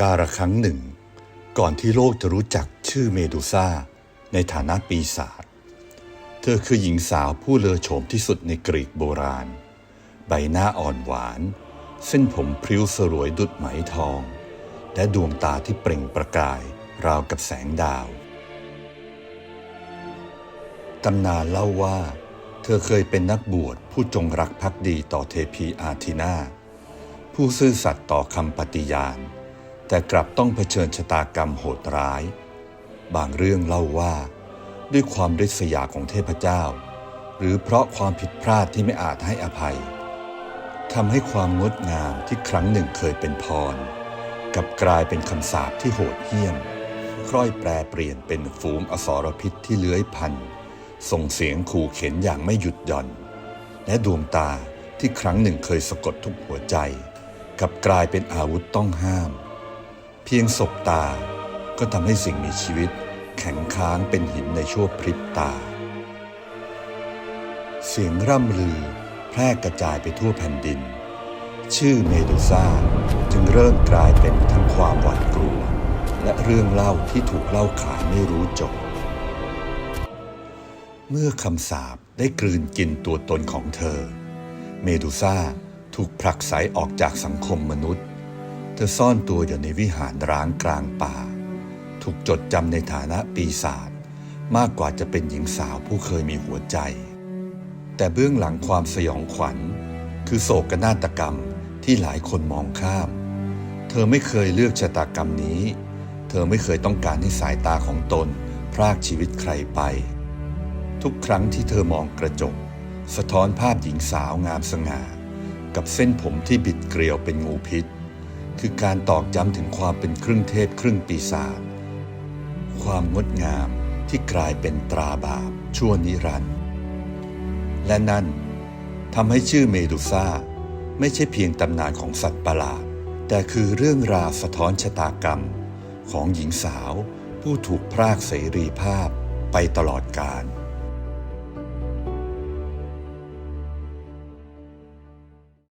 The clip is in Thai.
การครั้งหนึ่ง ก่อนที่โลกจะรู้จักชื่อเมดูซ่า ในฐานะปีศาจ เธอคือหญิงสาวผู้เลอโฉมที่สุดในกรีกโบราณ ใบหน้าอ่อนหวาน เส้นผมพริ้วสรวยดุดไหมทอง และดวงตาที่เปล่งประกายราวกับแสงดาว ตำนานเล่าว่า เธอเคยเป็นนักบวชผู้จงรักภักดีต่อเทพีอาทินาผู้ซื่อสัตย์ต่อคำปฏิญาณ แต่กลับต้องเผชิญชะตากรรมโหดร้าย บางเรื่องเล่าว่า ด้วยความริษยาของเทพเจ้า หรือเพราะความผิดพลาดที่ไม่อาจให้อภัยทำให้ความงดงามที่ครั้งหนึ่งเคยเป็นพร กับกลายเป็นคำสาปที่โหดเหี้ยม คล้อยแปรเปลี่ยนเป็นฝูงอสรพิษที่เลื้อยพัน ส่งเสียงขู่เข็นอย่างไม่หยุดหย่อน และดวงตาที่ครั้งหนึ่งเคยสะกดทุกหัวใจ กับกลายเป็นอาวุธต้องห้าม พียงศบตา ก็ทำให้สิ่งมีชีวิต แข็งค้างเป็นหินในชั่วพริบตา เสียงร่ำลือแพร่กระจายไปทั่วแผ่นดิน ชื่อเมดูซ่าจึงเริ่มกลายเป็นทั้งความหวาดกลัว และเรื่องเล่าที่ถูกเล่าขานไม่รู้จบ เมื่อคำสาปได้กลืนกินตัวตนของเธอ เมดูซ่าถูกผลักไสออกจากสังคมมนุษย์ ธอซ่อนตัวอยู่ในวิหารร้างกลางป่า ถูกจดจำในฐานะปีศาจมากกว่าจะเป็นหญิงสาวผู้เคยมีหัวใจ แต่เบื้องหลังความสยองขวัญ คือโศกนาฏกรรมที่หลายคนมองข้าม เธอไม่เคยเลือกชะตากรรมนี้ เธอไม่เคยต้องการให้สายตาของตน พรากชีวิตใครไป ทุกครั้งที่เธอมองกระจก สะท้อนภาพหญิงสาวงามสง่า กับเส้นผมที่บิดเกลียวเป็นงูพิษ คือการตอกย้ำถึงความเป็นครึ่งเทพครึ่งปีศาจความงดงามที่กลายเป็นตราบาปชั่วนิรันดร์และนั่นทำให้ชื่อเมดูซ่าไม่ใช่เพียงตำนานของสัตว์ประหลาด แต่คือเรื่องราวสะท้อนชะตากรรม ของหญิงสาวผู้ถูกพรากเสรีภาพไปตลอดกาล